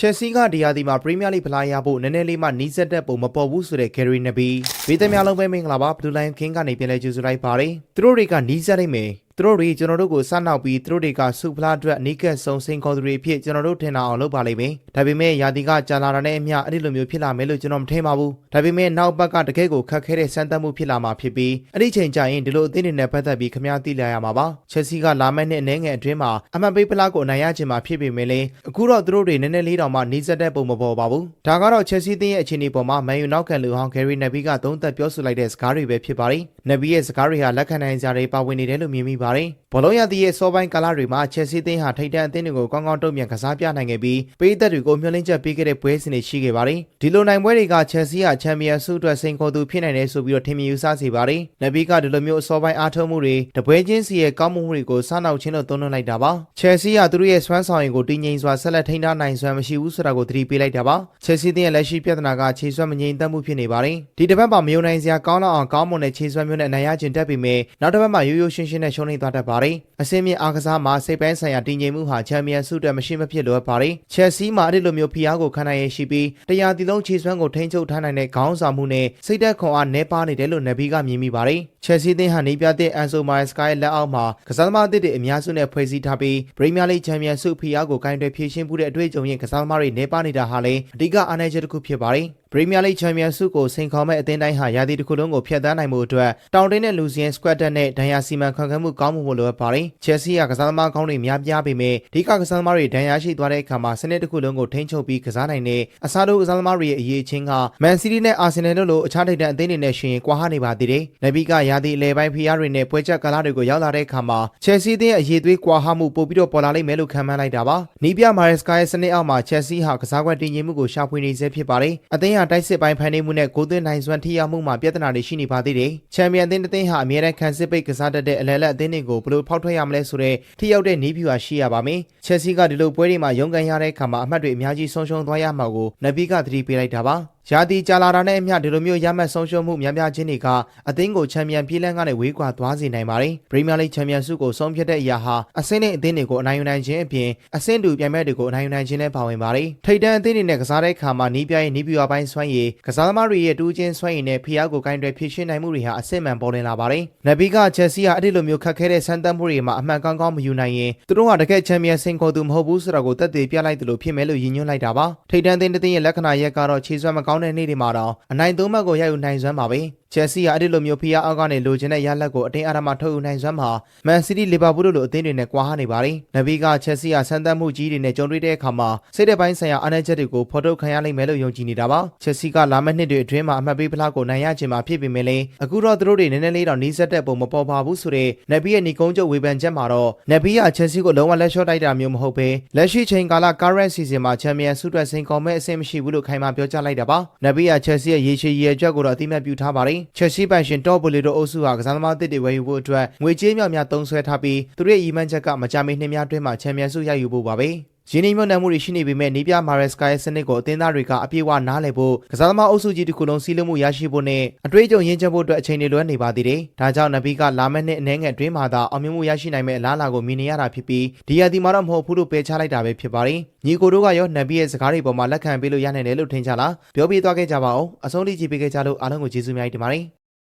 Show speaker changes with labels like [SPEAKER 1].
[SPEAKER 1] ချက်စီကဒီယာဒီမှာပရီးမီးယားလိဖလားရဖို့နည်းနည်းလေးမှနီးစက်တဲ့ပုံမပေါ်ဘူးဆိုတဲ့ဂယ်ရီနဘီဘေးသမ ्या လုံးပဲမင်္ဂလာပါဘလူးလိုင်းကင်းကနေပြန်လဲကြိုဆိုလိုက်ပါတယ်သူတို့တွေကနီးစက်နိုင်မယ် သူတို့တွေကျွန်တော်တို့ကိုစနောက်ပြီးသူတို့တွေကစုဖလားအတွက်အနီးကပ်ဆုံးစိန်ခေါ်သူတွေအဖြစ်ကျွန်တော်တို့ထင်တာအောင်လုပ်ပါလိမ့်မယ်ဒါပေမဲ့ယာဒီကကြာလာတာနဲ့အမျှအဲ့ဒီလိုမျိုးဖြစ်လာမယ်လို့ကျွန်တော်မထင်ပါဘူးဒါပေမဲ့နောက်ဘက်ကတကယ်ကိုခက်ခဲတဲ့စမ်းသပ်မှုဖြစ်လာမှာဖြစ်ပြီးအဲ့ဒီချိန်ကျရင်ဒီလိုအသင်းတွေနဲ့ပတ်သက်ပြီးခမားသိလာရမှာပါချက်စီကလာမယ့်နှစ်အနေငယ်အတွင်းမှာအမှန်ပေးဖလားကိုအနိုင်ရခြင်းမှာဖြစ်ပေမဲ့လည်းအခုတော့သူတို့တွေနည်းနည်းလေးတောင်မှနီးစက်တဲ့ပုံမပေါ်ပါဘူးဒါကတော့ချက်စီသင်းရဲ့အခြေအနေပေါ်မှာမန်ယူနောက်ခံလူဟောင်းဂယ်ရီနဘီကသုံးသက်ပြောဆိုလိုက်တဲ့စကားတွေပဲဖြစ်ပါတယ်နဘီရဲ့စကားတွေဟာလက်ခံနိုင်စရာတွေပါဝင်နေတယ်လို့မြင်မိပါတယ်ဘောလုံးရသည်ရဲ့စောပိုင်းကာလတွေမှာချက်စီသင်းဟာထိပ်တန်းအသင်းတွေကိုကောင်းကောင်းတုံ့ပြန်ကစားပြနိုင်ခဲ့ပြီးပေးသက်တွေကိုမျှော်လင့်ချက်ပေးခဲ့တဲ့ပွဲစဉ်တွေရှိခဲ့ပါတယ်ဒီလိုနိုင်ပွဲတွေကချက်စီဟာချန်ပီယံဆုအတွက်စိန်ခေါ်သူဖြစ်နိုင်တယ်ဆိုပြီးတော့ထင်မြင်ယူဆစေပါတယ်နဘီကဒီလိုမျိုးအစောပိုင်းအားထုတ်မှုတွေတပွဲချင်းစီရဲ့ကောင်းမှုတွေကိုစနောက်ချင်းလို့သုံးနှုန်းလိုက်တာပါချက်စီဟာသူတို့ရဲ့စွမ်းဆောင်ရည်ကိုတည်ငြိမ်စွာဆက်လက်ထိန်းထားနိုင်စွမ်းမရှိဘူးဆိုတာကိုသတိပေးလိုက်တာပါချက်စီသင်းရဲ့လက်ရှိပြဿနာကခြေစွမ်းမငြိမ်သက်မှုဖြစ်နေပါတယ်ဒီတစ်ပတ်မှာမယုံနိုင်စရာကောင်းတော့အောင်ကောင်းမွန်တဲ့ခြေစွမ်းမျိုးနဲ့အနိုင်ရခြင်းတက်ပေမဲ့နောက်တစ်ပတ်မှာရိုးရိုးရှင်းရှင်းနဲ့ရှုံးနိမ့်သွားတတ်ပါတယ်အစင်းမြင့်အားကစားမှာစိတ်ပိုင်းဆိုင်ရာတည်ငြိမ်မှုဟာချန်ပီယံဆုအတွက်မရှိမဖြစ်လိုအပ်ပါတယ်ချက်စီမှာအဲ့ဒီလိုမျိုးဖိအားကိုခံနိုင်ရရှိပြီးတရားတီလုံးခြေစွမ်းကိုထိန်းချုပ်ထားနိုင်တဲ့ခေါင်းဆောင်မှုနဲ့စိတ်သက်ခွန်အားနှဲပါနေတယ်လို့နဗီကမြင်မိပါတယ်ချက်စီသင်းဟာနေပြတဲ့အန်ဆိုမိုင်စကိုင်းလက်အောက်မှာကစားသမားအသစ်တွေအများစုနဲ့ဖွဲ့စည်းထားပြီးပရီးမီးယားလိချန်ပီယံဆုဖိအားကိုဂိုင်းတွေဖြည့်ရှင်းမှုတဲ့အတွေ့အကြုံရင်ကစားသမားတွေနှဲပါနေတာဟာလည်းအဓိကအားနည်းချက်တစ်ခုဖြစ်ပါတယ်ပရီးမီးယားလိချန်ပီယံဆုကိုစိန်ခေါ်မဲ့အသင်းတိုင်းဟာရာသီတစ်ခုလုံးကိုဖျက်ဆီးနိုင်မှုအတွက်တောင်တင်းနဲ့လူစီယန်စကွက်တက်နဲ့ဒန်ယာစီမန်ခွန်ခန့်မှုကောင်းမှုမလိုအပ်ပါတယ်။ချက်စီကကစားသမားကောင်းတွေများပြားပေမဲ့ဒီကကစားသမားတွေဒန်ယာရှိသွားတဲ့အခါမှာစနစ်တစ်ခုလုံးကိုထိန်းချုပ်ပြီးကစားနိုင်တဲ့အစားထိုးကစားသမားတွေရဲ့အရေးချင်းကမန်စီးတီးနဲ့အာဆင်နယ်တို့လိုအခြားထိပ်တန်းအသင်းတွေနဲ့ရှင်ကွာဟနေပါသေးတယ်။နဘီကရာသီအလဲပိုင်းဖိအားတွေနဲ့ပွဲချက်ကာလတွေကိုရောက်လာတဲ့အခါမှာချက်စီအသင်းရဲ့အရေးသွေးကွာဟမှုပို့ပြီးတော့ပေါ်လာလိမ့်မယ်လို့ခန့်မှန်းလိုက်တာပါ။နီးပြမာရက်စကာရဲ့စနစ်အောက်မှာချက်စီဟာကစားကွက်တည်ငြိမ်မှုကိုရှာဖွေနေစေဖြစ်ပါတယ်။အသင်းဟာတိုက်စစ်ပိုင်းဖန်နေမှုနဲ့ဂိုးသွင်းနိုင်စွမ်းထိရောက်မှုမှာပြဿနာတွေရှိနေပါသေးတယ်။ချန်ပီယံအသင်းတစ်သင်းဟာအမြဲတမ်းခံစစ်ပိတ်ကစားတတ်တဲ့အလဲလက်အသင်းတွေကိုဘယ်လိုဖောက်ထွက်ရမလဲဆိုတဲ့ထိရောက်တဲ့နီးဗျူဟာရှိရပါမယ်။ချက်စီကဒီလိုပွဲတွေမှာရုန်းကန်ရတဲ့အခါမှာအမှတ်တွေအများကြီးဆုံးရှုံးသွားရမှာကိုနဘီကသတိပေးလိုက်တာပါ။ ရာသီကြာလာတာနဲ့အမျှဒီလိုမျိုးရမှတ်ဆုံးရှုံးမှုများများချင်းတွေကအသင်းကိုချန်ပီယံပြည်လန်းကနေဝေးကွာသွားစေနိုင်ပါတယ်။ပရီးမီးယားလိချန်ပီယံဆုကိုဆုံးဖြတ်တဲ့အရာဟာအဆင့်နဲ့အသင်းတွေကိုအနိုင်ယူနိုင်ခြင်းအပြင်အဆင့်တူပြိုင်ပွဲတွေကိုအနိုင်ယူနိုင်ခြင်းလည်းပါဝင်ပါတယ်။ထိပ်တန်းအသင်းတွေနဲ့ကစားတဲ့အခါမှာနီးပြိုင်နီးပြူအပိုင်းစွမ်းရည်ကစားသမားတွေရဲ့တူးချင်းစွမ်းရည်နဲ့ဖိအားကိုဂိုင်းတွေဖြည့်ရှင်းနိုင်မှုတွေဟာအဆင့်မှန်ပေါ်လွင်လာပါတယ်။နဘီကချက်စီဟာအဲ့ဒီလိုမျိုးခက်ခဲတဲ့စမ်းသပ်မှုတွေမှာအမှန်ကောင်းကောင်းမယူနိုင်ရင်သူတို့ဟာတကယ်ချန်ပီယံဆင်ခေါ်သူမဟုတ်ဘူးဆိုတာကိုသက်သေပြလိုက်တယ်လို့ဖြစ်မယ်လို့ယဉ်ညွှန်းလိုက်တာပါ။ထိပ်တန်းအသင်းတစ်သင်းရဲ့လက္ခဏာရက်ကတော့ခြေစွမ်းမကောင်းတဲ့နေ့တွေမှာတော့အနိုင်သုံးမှတ်ကိုရယူနိုင်စွမ်းပါပဲချက်စီကအဲ့ဒီလိုမျိုးဖီယာအောက်ကနေလိုချင်တဲ့ရလဒ်ကိုအတင်းအဓမ္မထုတ်ယူနိုင်စွမ်းမှာမန်စီးတီးလီဗာပူးတို့လိုအသင်းတွေနဲ့ကွာဟနေပါတယ်။နဘီကချက်စီကဆန်းသက်မှုကြီးတွေနဲ့ကြုံတွေ့တဲ့အခါမှာစိတ်တဲ့ပိုင်းဆိုင်ရာအားနည်းချက်တွေကိုဖော်ထုတ်ခံရလိမ့်မယ်လို့ယုံကြည်နေတာပါ။ချက်စီကလာမယ့်နှစ်တွေအတွင်းမှာအမှတ်ပေးဖလားကိုနိုင်ရခြင်းမှာဖြစ်ပေမဲ့လည်းအခုတော့သူတို့တွေနည်းနည်းလေးတော့နီးစက်တဲ့ပုံမပေါ်ပါဘူးဆိုတဲ့နဘီရဲ့ညီကုန်းချုပ်ဝေဖန်ချက်မှာတော့နဘီကချက်စီကိုလုံးဝလက်လျှော့တိုက်တာမျိုးမဟုတ်ဘဲလက်ရှိချိန်ကာလ current season မှာချန်ပီယံဆုအတွက်စိန်ခေါ်မဲ့အဆင့်မရှိဘူးလို့ခိုင်မာပြောကြားလိုက်တာပါ။နဘီကချက်စီရဲ့ရေရှည်ရည်ရွယ်ချက်ကိုတော့အတိအမှတ်ပြုထားပါတယ်။ချက်စီပိုင်ရှင်တော့ဘူလီတို့အုပ်စုဟာကစားသမားတစ်တွေဝယ်ယူဖို့အတွက်ငွေကြေးများများသုံးစွဲထားပြီးသူတို့ရဲ့အီမန်ချက်ကမကြမီနှစ်များအတွင်းမှာချန်ပီယံဆုရယူဖို့ပါပဲ။ ရင်းနှီးမြှုပ်နှံမှုတွေရှိနေပေမဲ့နီးပြမာရက်စကာရဲ့စနစ်ကိုအသင်းသားတွေကအပြည့်အဝနားလည်ဖို့ကစားသမားအုပ်စုကြီးတစ်ခုလုံးစီးလုံးမှုရရှိဖို့နဲ့အတွေ့အကြုံရင်းချက်ဖို့အတွက်အချိန်တွေလွှဲနေပါသေးတယ်။ဒါကြောင့်နဘီကလာမယ့်နှစ်အနည်းငယ်အတွင်းမှာသာအောင်မြင်မှုရရှိနိုင်မယ့်အလားအလာကိုမြင်နေရတာဖြစ်ပြီးဒီရဒီမှာတော့မဟုတ်ဘူးလို့ပယ်ချလိုက်တာပဲဖြစ်ပါတယ်။ညီကိုတို့ကရောနဘီရဲ့စကားတွေပေါ်မှာလက်ခံပေးလို့ရနိုင်တယ်လို့ထင်ကြလား။ပြောပြသွားခဲ့ကြပါဦး။အဆုံးထိကြည့်ပေးခဲ့ကြလို့အားလုံးကိုကျေးဇူးများတင်ပါတယ်။